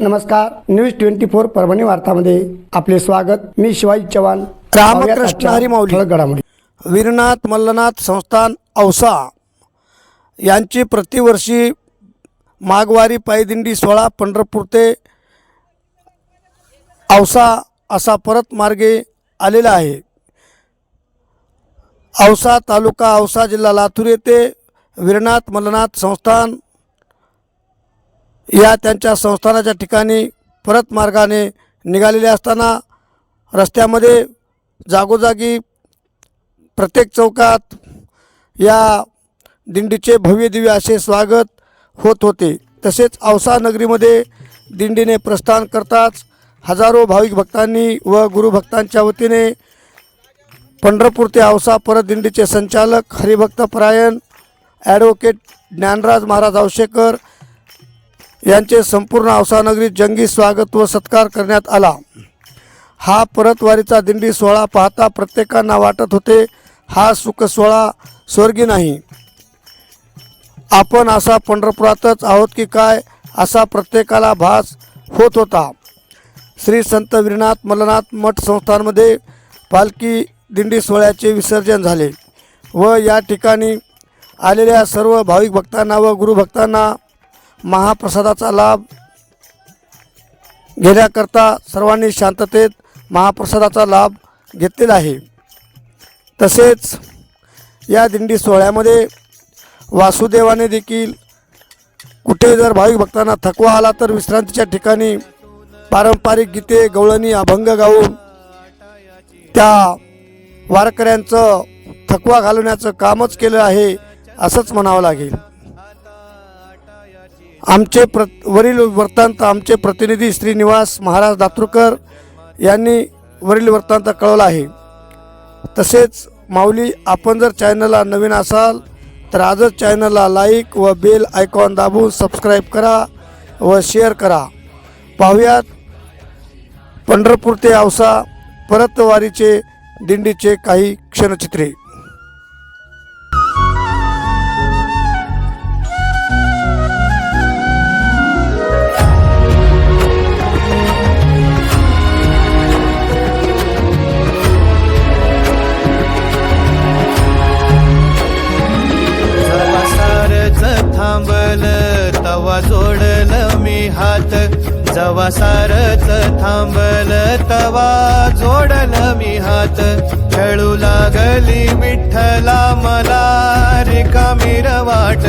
नमस्कार news twenty four Parbhani वार्तामध्ये आपले स्वागत. मी शिवाजी चव्हाण. रामकृष्ण हरी माऊली. ठळक घडामोडी वीरनाथ मल्लनाथ संस्थान औसा यांची प्रतिवर्षी माघवारी पायदिंडी सोळा पंढरपूर ते औसा असा परत मार्गे आलेला आहे. औसा तालुका औसा जिल्हा लातूर येथे वीरनाथ मल्लनाथ संस्थान या त्यांच्या संस्थानाच्या ठिकाणी परत मार्गाने निघालेले असताना रस्त्यामध्ये जागोजागी प्रत्येक चौकात या दिंडीचे भव्य दिव्य असे स्वागत होत होते. तसेच औसा नगरीमध्ये दिंडीने प्रस्थान करताच हजारो भाविक भक्तांनी व गुरुभक्तांच्या वतीने पंढरपूर ते औसा परत दिंडीचे संचालक हरिभक्त परायण ॲडव्होकेट ज्ञानराज महाराज आवशेकर यांचे संपूर्ण अवसानगरीत जंगी स्वागत व सत्कार करण्यात आला. हा परतवारीचा दिंडी सोहळा पाहता प्रत्येकांना वाटत होते हा सुखसोहळा स्वर्गी नाही. आपण असा पंढरपुरातच आहोत की काय असा प्रत्येकाला भास होत होता. श्री संत वीरनाथ मल्लनाथ मठ संस्थानमध्ये पालखी दिंडी सोहळ्याचे विसर्जन झाले व या ठिकाणी आलेल्या सर्व भाविक भक्तांना व गुरुभक्तांना महाप्रसादाचा लाभ घेण्याकरता सर्वांनी शांततेत महाप्रसादाचा लाभ घेतलेला आहे. तसेच या दिंडी सोहळ्यामध्ये वासुदेवाने देखील कुठे जर भाविक भक्तांना थकवा आला तर विश्रांतीच्या ठिकाणी पारंपरिक गीते गवळणी अभंग गाऊन त्या वारकऱ्यांचं थकवा घालवण्याचं कामच केलं आहे असंच म्हणावं लागेल. आमचे प्र वरील वृत्तांत आमचे प्रतिनिधी श्रीनिवास महाराज दातुरकर यांनी वरील वृत्तांत कळवला आहे. तसेच माऊली आपण जर चॅनलला नवीन असाल तर आजच चॅनलला लाईक व बेल आयकॉन दाबून सबस्क्राईब करा व शेअर करा. पाहुयात पंढरपूर ते औसा परतवारीचे दिंडीचे काही क्षणचित्रे. जोडल मी हात जवा सारच थांबल तवा. जोडल मी हात खेळू लागली विठ्ठला मला. रिकामी वाट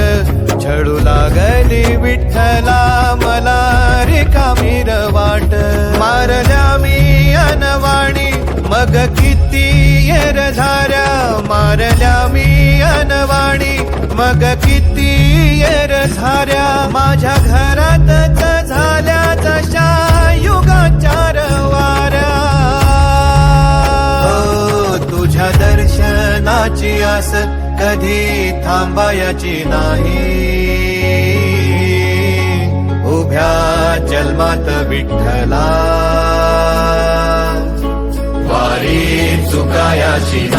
छळू लागली विठ्ठला मला. रिकामी वाट मारल्या मी अनवाणी. मग किती येर झाऱ्या मारल्या मी अनवाणी. मग किती येर झाऱ्या माझ्या घरातच झाल्या जशा युगाचार वाऱ्या तुझ्या दर्शनाची आस कधी थांबायची नाही. उभ्या जन्मात विठ्ठला. वारी चुकायाची नाही